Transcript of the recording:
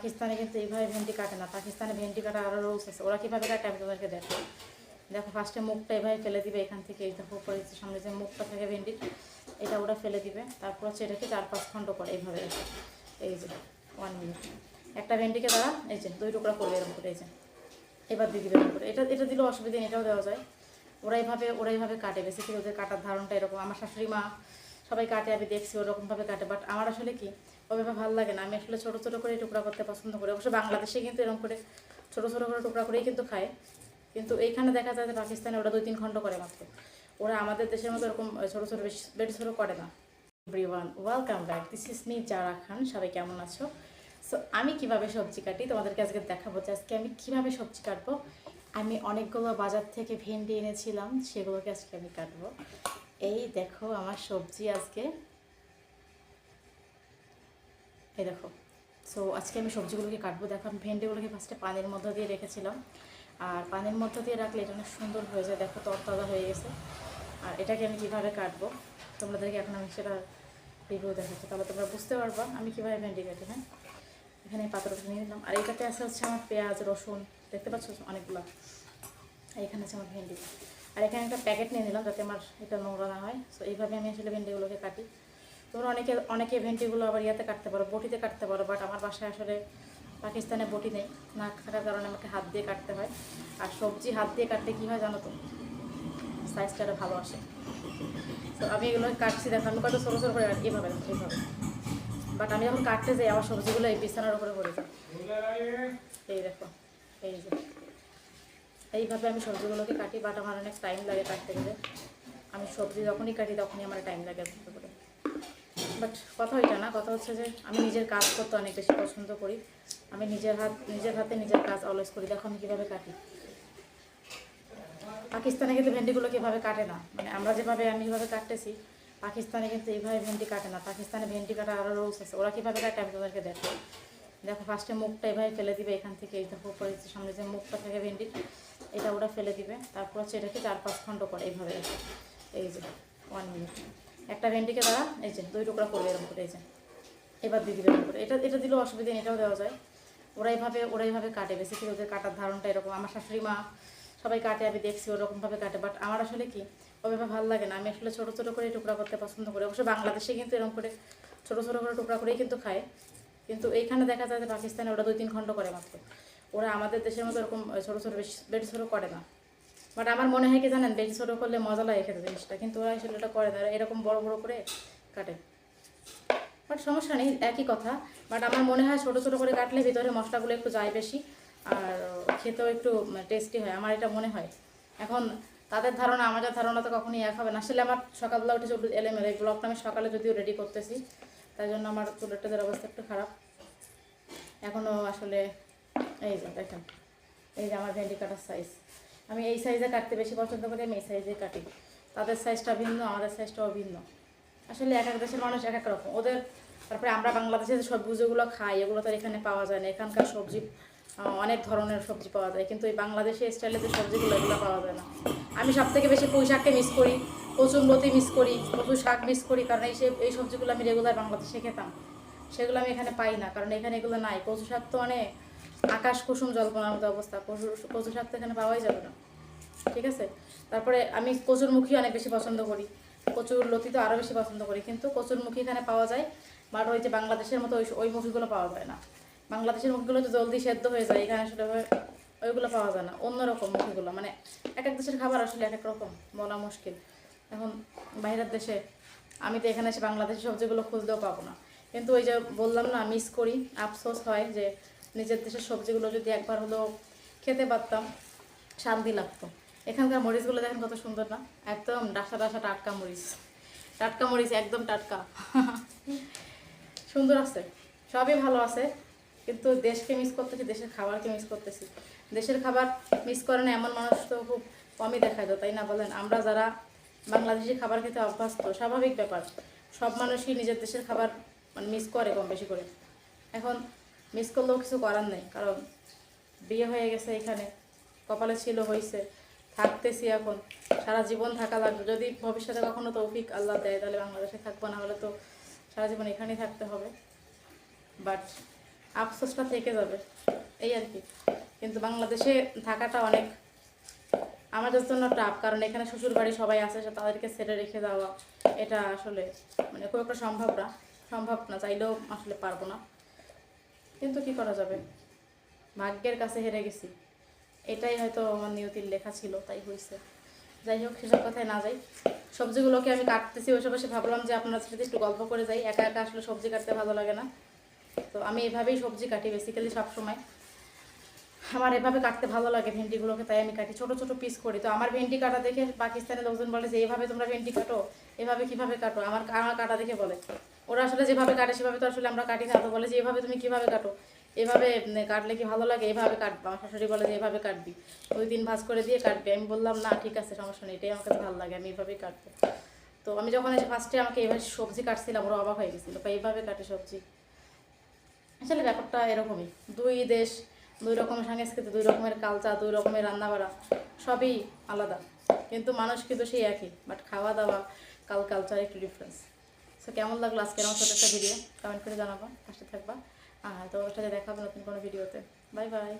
পাকিস্তানে কিন্তু এইভাবে ভেন্ডি কাটে না। পাকিস্তানে ভেন্ডি কাটা আরও রুলস আছে। ওরা কীভাবে কাটে আমি তোমাদেরকে দেখো। দেখো ফার্স্টে মুখটা এভাবে ফেলে দিবে এখান থেকে, এই দেখো, উপরে সামনে যে মুখটা থাকে ভেন্ডির, এটা ওরা ফেলে দিবে। তারপর হচ্ছে এটাকে চার পাঁচ খণ্ড করে এইভাবে এই যে ওয়ান মিনিট একটা ভেন্ডিকে তারা, এই যে, দুই টুকরা করবে এরকম করে, এই যে। এবার দিয়ে দিবে এরকম করে। এটা এটা দিলেও অসুবিধা নেই, এটাও দেওয়া যায়। ওরা এইভাবে ওরা এইভাবে কাটে। বেসিক্যালি ওদের কাটার ধারণটা এরকম। আমার শাশুড়ি মা সবাই কাটে, আমি দেখছি ওরকমভাবে কাটে। বাট আমার আসলে কি ওইভাবে ভালো লাগে না। আমি আসলে ছোটো ছোটো করে টুকরা করতে পছন্দ করি। অবশ্য বাংলাদেশে কিন্তু এরকম করে ছোটো ছোটো করে টুকরা করেই কিন্তু খায়। কিন্তু এইখানে দেখা যায় যে পাকিস্তানে ওরা দুই তিন খণ্ড করে মাত্র। ওরা আমাদের দেশের মতো এরকম ছোটো ছোটো, বেশি বেশি ছোটো করে না। Everyone welcome back this is me Zara Khan সবাই কেমন আছো? সো আমি কীভাবে সবজি কাটি তোমাদেরকে আজকে দেখাবো যে আজকে আমি কীভাবে সবজি কাটবো। আমি অনেকগুলো বাজার থেকে ভেন্ডি এনেছিলাম, সেগুলোকে আজকে আমি কাটবো। এই দেখো আমার সবজি আজকে। এই দেখো। সো আজকে আমি সবজিগুলোকে কাটবো। দেখো, আমি ভেন্ডিগুলোকে ফার্স্টে পানির মধ্যে দিয়ে রেখেছিলাম। আর পানির মধ্যে দিয়ে রাখলে এটা অনেক সুন্দর হয়ে যায়। দেখো, তরতাজা হয়ে গেছে। আর এটাকে আমি কীভাবে কাটবো? তোমাদেরকে এখন আমি সেটা রিভিউ দেখাচ্ছি। তাহলে তোমরা বুঝতে পারবা আমি কীভাবে ভেন্ডি কাটি হ্যাঁ? এখানে পাতাটা নিয়ে নিলাম। আর এটাতে আছে হচ্ছে আমার পেঁয়াজ, রসুন। দেখতে পাচ্ছ? অনেকগুলো। এখানে আছে আমার ভেন্ডি। আর এখানে একটা প্যাকেট নিয়ে নিলাম যাতে আমার এটা নোংরা না হয়। সো এইভাবে আমি আসলে ভেন্ডিগুলোকে কাটি। তোমরা অনেকে অনেকে ভেন্ডিগুলো আবার ইয়াতে কাটতে পারো, বটিতে কাটতে পারো বাট আমার বাসায় আসলে পাকিস্তানে বটি নেই। না থাকার কারণে আমাকে হাত দিয়ে কাটতে হয়। আর সবজি হাত দিয়ে কাটতে কী হয় জানো তো? সাইজটা ভালো আসে। তো আমি এগুলো কাটছি, দেখো, আমি কত ছোটো ছোটো করে কাটি এইভাবে বাট আমি যখন কাটতে যাই, আমার সবজিগুলো এই বিছানার উপরে পড়ে যায়। এই দেখো, এই যে। এইভাবে আমি সবজিগুলোকে কাটি বাট আমার অনেক টাইম লাগে কাটতে গেলে। আমি সবজি যখনই কাটি, তখনই আমার টাইম লাগে। বাট কথা ওইটা না, কথা হচ্ছে যে আমি নিজের কাজ করতে অনেক বেশি পছন্দ করি। আমি নিজের হাত, নিজের হাতে নিজের কাজ অলওয়েজ করি। দেখো আমি কীভাবে কাটি। পাকিস্তানে কিন্তু ভেন্ডিগুলো কীভাবে কাটে না। মানে আমরা যেভাবে, আমি যেভাবে কাটতেছি, পাকিস্তানে কিন্তু এইভাবে ভেন্ডি কাটে না। পাকিস্তানে ভেন্ডি কাটা আরও রুলস আছে। ওরা কীভাবে কাটে আমি তোমাদেরকে দেখো দেখো ফার্স্টে মুখটা এভাবে ফেলে দিবে এখান থেকে, এই দেখো উপরে যে সামনে যে মুখটা থাকে ভেন্ডির, এটা ওরা ফেলে দিবে। তারপর হচ্ছে এটাকে চার পাঁচ খণ্ড করে এইভাবে এই যে ওয়ান মিনিট একটা ভেন্ডিকে তারা, এই যে, দুই টুকরা করবে এরকম করে, এই যে। এবার দিয়ে দিবে এরকম করে। এটা এটা দিলেও অসুবিধা নেই, এটাও দেওয়া যায়। ওরা এইভাবে ওরা এইভাবে কাটে। বেসিক্যালি ওদের কাটার ধারণটা এরকম। আমার শাশুড়ি মা সবাই কাটে, আমি দেখছি ওরকমভাবে কাটে। বাট আমার আসলে কি ওইভাবে ভালো লাগে না। আমি আসলে ছোটো ছোটো করে টুকরা করতে পছন্দ করি। অবশ্য বাংলাদেশে কিন্তু এরকম করে ছোটো ছোটো করে টুকরা করেই কিন্তু খায়। কিন্তু এইখানে দেখা যায় যে পাকিস্তানে ওরা দুই, তিন খণ্ড করে মাত্র। ওরা আমাদের দেশের মতো এরকম ছোটো ছোটো, বেশি বেশি ছোটো করে না। বাট আমার মনে হয় কি জানেন বেশি ছোটো করলে মজা লাগে খেতে জিনিসটা। কিন্তু ওরা আসলে এটা করে না এরকম বড় বড় করে কাটে। বাট সমস্যা নেই, একই কথা। বাট আমার মনে হয় ছোটো ছোটো করে কাটলে ভিতরে মশলাগুলো একটু যায় বেশি, আর খেতেও একটু টেস্টি হয়। আমার এটা মনে হয়। এখন তাদের ধারণা আমাদের ধারণা, তো কখনোই এক হবে না। আসলে আমার সকালবেলা উঠে চলে এলেমেলে, এই ব্লগটা আমি সকালে যদিও রেডি করতেছি, তাই জন্য আমার চুলের অবস্থা একটু খারাপ। এখনও আসলে, এই যে দেখেন, এই যে আমার ভেন্ডি কাটার সাইজ আমি এই সাইজে কাটতে বেশি পছন্দ করি, আমি এই সাইজে কাটি। তাদের সাইজটা ভিন্ন, আমাদের সাইজটাও ভিন্ন। আসলে এক এক দেশের মানুষ এক এক রকম। ওদের, তারপরে আমরা বাংলাদেশে যে সবজিগুলো খাই, এগুলো তো এখানে পাওয়া যায় না। এখানকার সবজি অনেক ধরনের সবজি পাওয়া যায়। কিন্তু এই বাংলাদেশি স্টাইলে যে সবজিগুলো, এগুলো পাওয়া যায় না। আমি সব থেকে বেশি পুঁই শাককে মিস করি কচুমলতি মিস করি কচু শাক মিস করি, কারণ এই এই সবজিগুলো আমি রেগুলার বাংলাদেশে খেতাম। সেগুলো আমি এখানে পাই না, কারণ এখানে এগুলো নাই। কচু শাক তো অনেক আকাশ কুসুম জল্পনার মতো অবস্থা। কচু কচু শাক তো এখানে পাওয়াই যাবে না। ঠিক আছে? তারপরে আমি কচুর মুখী অনেক বেশি পছন্দ করি। কচুর লতি তো আরও বেশি পছন্দ করি। কিন্তু কচুর মুখী এখানে পাওয়া যায়, বাট ওই যে বাংলাদেশের মতো ওই ওই মুখীগুলো পাওয়া যায় না। বাংলাদেশের মুখগুলো তো জলদি সেদ্ধ হয়ে যায়, এখানে আসলে ওইগুলো পাওয়া যায় না। অন্যরকম মুখীগুলো। মানে এক এক দেশের খাবার আসলে এক এক রকম, বলা মুশকিল। এখন বাইরের দেশে আমি তো এখানে এসে বাংলাদেশের সবজিগুলো খুঁজতেও পাবো না। কিন্তু ওই যে বললাম না মিস করি, আফসোস হয় যে নিজের দেশের সবজিগুলো যদি একবার হলেও খেতে পারতাম, শান্তি লাগতো। এখানকার মরিচগুলো দেখেন কত সুন্দর না? একদম ডাসা ডাসা টাটকা মরিচ। টাটকা মরিচ, একদম টাটকা। সুন্দর আছে। সবই ভালো আছে। কিন্তু দেশকে মিস করতেছি, দেশের খাবারকে মিস করতেছি। দেশের খাবার মিস করে না এমন মানুষ তো খুব কমই দেখা যায় তাই না বলেন? আমরা যারা বাংলাদেশি খাবার খেতে অভ্যস্ত, স্বাভাবিক ব্যাপার। সব মানুষই নিজের দেশের খাবার মানে মিস করে কম বেশি করে। এখন মিস করলেও কিছু করার নেই, কারণ বিয়ে হয়ে গেছে এখানে, কপালে ছিল হয়েছে থাকতেছি এখন, সারা জীবন থাকা লাগবে। যদি ভবিষ্যতে কখনো তৌফিক আল্লাহ দেয়, তাহলে বাংলাদেশে থাকব, না হলে তো সারা জীবন এখানেই থাকতে হবে। বাট আফসোসটা থেকে যাবে, এই আর কি। কিন্তু বাংলাদেশে থাকাটা অনেক আমাদের জন্য টাফ কারণ এখানে শ্বশুর বাড়ি সবাই আছে, সে তাদেরকে ছেড়ে রেখে দেওয়া এটা আসলে মানে খুব একটা সম্ভব না সম্ভব না, চাইলেও আসলে পারব না। কিন্তু কি করা যাবে? ভাগ্যের কাছে হেরে গেছি। এটাই হয়তো আমার নিয়তির লেখা ছিল, তাই হয়েছে যাই হোক, সেসব কথায় না যাই। সবজিগুলোকে আমি কাটতেছি, ওইসব বসে ভাবলাম যে আপনার সাথে একটু গল্প করে যাই। একা একা আসলে সবজি কাটতে ভালো লাগে না। তো আমি এভাবেই সবজি কাটি বেসিক্যালি সবসময়। আমার এভাবে কাটতে ভালো লাগে ভেন্ডিগুলোকে, তাই আমি কাটি। ছোট ছোট পিস করি। তো আমার ভেন্ডি কাটা দেখে পাকিস্তানের লোকজন বলে যে, এভাবে তোমরা ভেন্ডি কাটো, এভাবে কীভাবে কাটো? আমার আমার কাটা দেখে বলে। ওরা আসলে যেভাবে কাটে, সেভাবে তো আসলে আমরা কাটি না তো বলে যে, এভাবে তুমি কীভাবে কাটো? এভাবে কাটলে কি ভালো লাগে? এভাবে কাটবে। আমার শাশুড়ি বলে যে, এভাবে কাটবি। ওই দিন ভাজ করে দিয়ে কাটবি। আমি বললাম, না, ঠিক আছে, সমস্যা নেই। এটাই আমার কাছে ভালো লাগে, আমি এভাবেই কাটবো। তো আমি যখন এসে ফার্স্টে আমাকে এভাবে সবজি কাটছিলাম, ওরা অবাক হয়ে গেছিল বা এইভাবে কাটে সবজি? আসলে ব্যাপারটা এরকমই। দুই দেশ, দুই রকমের সংস্কৃতি, দুই রকমের কালচার দুই রকমের রান্না রান্নাবাড়া, সবই আলাদা। কিন্তু মানুষ কিন্তু সেই একই বাট খাওয়া দাওয়া কাল কালচার একটু ডিফারেন্স সো কেমন লাগল আজকে আমার ছোটো একটা ভিডিও কমেন্ট করে জানাব পাশে থাকবা। আর তো ওর সাথে দেখাবো নতুন কোনো ভিডিওতে বাই বাই